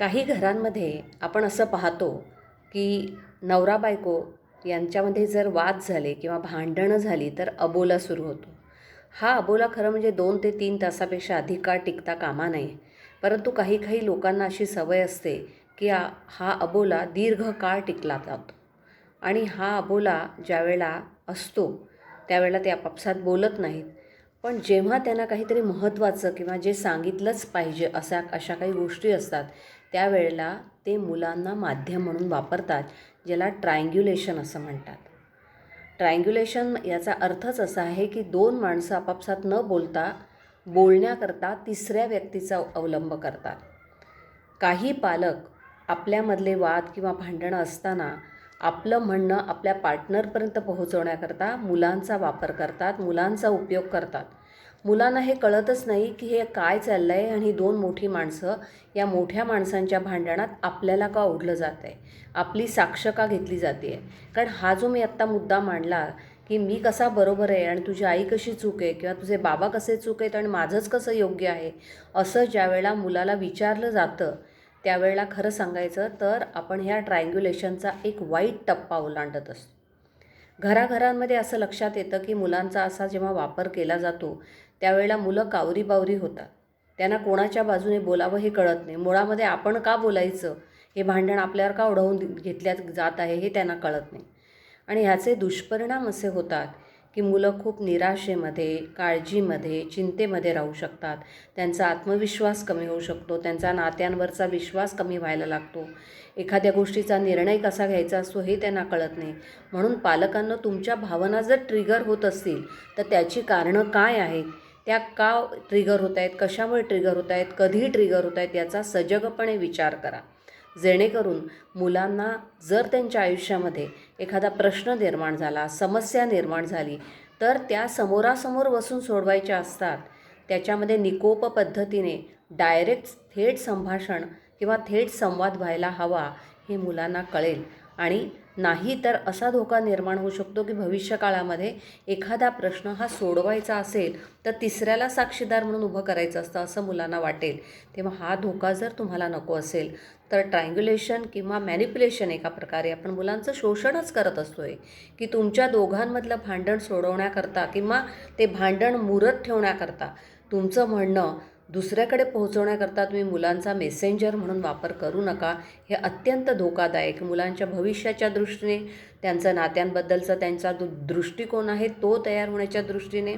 काही घरांमध्ये आपण असं पाहतो की नवरा बायको यांच्यामध्ये जर वाद झाले किंवा भांडणं झाली तर अबोला सुरू होतो. हा अबोला खरं म्हणजे दोन ते तीन तासापेक्षा अधिक काळ टिकता कामा नये. परंतु काही काही लोकांना अशी सवय असते की आ- हा अबोला दीर्घ काळ टिकला जातो. आणि हा अबोला ज्यावेळेला असतो त्यावेळेला ते आपापसात बोलत नाहीत. पण जेव्हा त्यांना काहीतरी महत्त्वाचं किंवा जे सांगितलंच पाहिजे अशा अशा काही गोष्टी असतात त्यावेळेला ते मुलांना माध्यम म्हणून वापरतात ज्याला ट्रायंग्युलेशन असं म्हणतात. ट्रायंग्युलेशन याचा अर्थच असा आहे की दोन माणसं आपापसात न बोलता बोलण्याकरता तिसऱ्या व्यक्तीचा अवलंब करतात. काही पालक आपल्यामधले वाद किंवा भांडणं असताना आपलं म्हणणं आपल्या पार्टनरपर्यंत पोहोचवण्याकरता मुलांचा वापर करतात मुलांचा उपयोग करतात. मुलांना हे कळतच नाही की हे काय चाललं आहे आणि दोन मोठी माणसं या मोठ्या माणसांच्या भांडणात आपल्याला का ओढलं जात आहे आपली साक्ष का घेतली जाते आहे कारण हा जो मी आत्ता मुद्दा मांडला की मी कसा बरोबर आहे आणि तुझी आई कशी चूक आहे किंवा तुझे बाबा कसे चूक आहेत आणि माझंच कसं योग्य आहे असं ज्यावेळेला मुलाला विचारलं जातं त्यावेळेला खरं सांगायचं तर आपण ह्या ट्रायंग्युलेशनचा एक वाईट टप्पा ओलांडत असतो. घराघरांमध्ये असं लक्षात येतं की मुलांचा असा जेव्हा वापर केला जातो त्यावेळेला मुलं कावरी बावरी होतात. त्यांना कोणाच्या बाजूने बोलावं हे कळत नाही. मुळामध्ये आपण का बोलायचं? हे भांडण आपल्यावर का ओढवून घेतल्या जात आहे हे त्यांना कळत नाही. आणि ह्याचे दुष्परिणाम असे होतात की मुलं खूप निराशेमध्ये काळजीमध्ये चिंतेमध्ये राहू शकतात. त्यांचा आत्मविश्वास कमी होऊ शकतो. त्यांचा नात्यांवरचा विश्वास कमी व्हायला लागतो. एखाद्या गोष्टीचा निर्णय कसा घ्यायचा असतो हे त्यांना कळत नाही. म्हणून पालकांना तुमच्या भावना जर ट्रिगर होत असतील तर त्याची कारणं काय आहेत? त्या का ट्रिगर होत आहेत? कशामुळे ट्रिगर होत आहेत? कधी ट्रिगर होत आहेत? याचा सजगपणे विचार करा. जेणेकरून मुलांना जर त्यांच्या आयुष्यामध्ये एखादा प्रश्न निर्माण झाला समस्या निर्माण झाली तर त्या समोरासमोर बसून सोडवायच्या असतात. त्याच्यामध्ये निकोप पद्धतीने डायरेक्ट थेट संभाषण किंवा थेट संवाद व्हायला हवा हे मुलांना कळेल. आणि नाही तर असा धोका निर्माण होऊ शकतो की भविष्यकाळामध्ये एखादा प्रश्न हा सोडवायचा असेल तर तिसऱ्याला साक्षीदार म्हणून उभं करायचं असतं असं मुलांना वाटेल. तेव्हा हा धोका जर तुम्हाला नको असेल तर ट्रायंग्युलेशन किंवा मॅनिप्युलेशन एका प्रकारे आपण मुलांचं शोषणच करत असतो आहे की तुमच्या दोघांमधलं भांडण सोडवण्याकरता किंवा ते भांडण मुरत ठेवण्याकरता तुमचं म्हणणं दुसऱ्याकडे पोहोचवण्याकरता तुम्ही मुलांचा मेसेंजर म्हणून वापर करू नका. हे अत्यंत धोकादायक. मुलांच्या भविष्याच्या दृष्टीने त्यांचं नात्यांबद्दलचा त्यांचा दु दृष्टिकोन आहे तो तयार होण्याच्या दृष्टीने.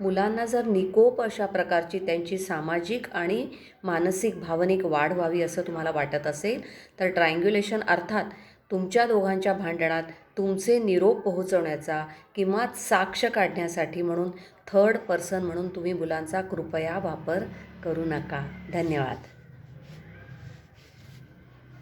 मुलांना जर निकोप अशा प्रकारची त्यांची सामाजिक आणि मानसिक भावनिक वाढ व्हावी असं तुम्हाला वाटत असेल तर ट्रायंग्युलेशन अर्थात तुमच्या दोघांच्या भांडणात तुमचे निरोप पोहोचवण्याचा किंवा साक्ष काढण्यासाठी म्हणून थर्ड पर्सन म्हणून तुम्ही मुलांचा कृपया वापर करू नका. धन्यवाद.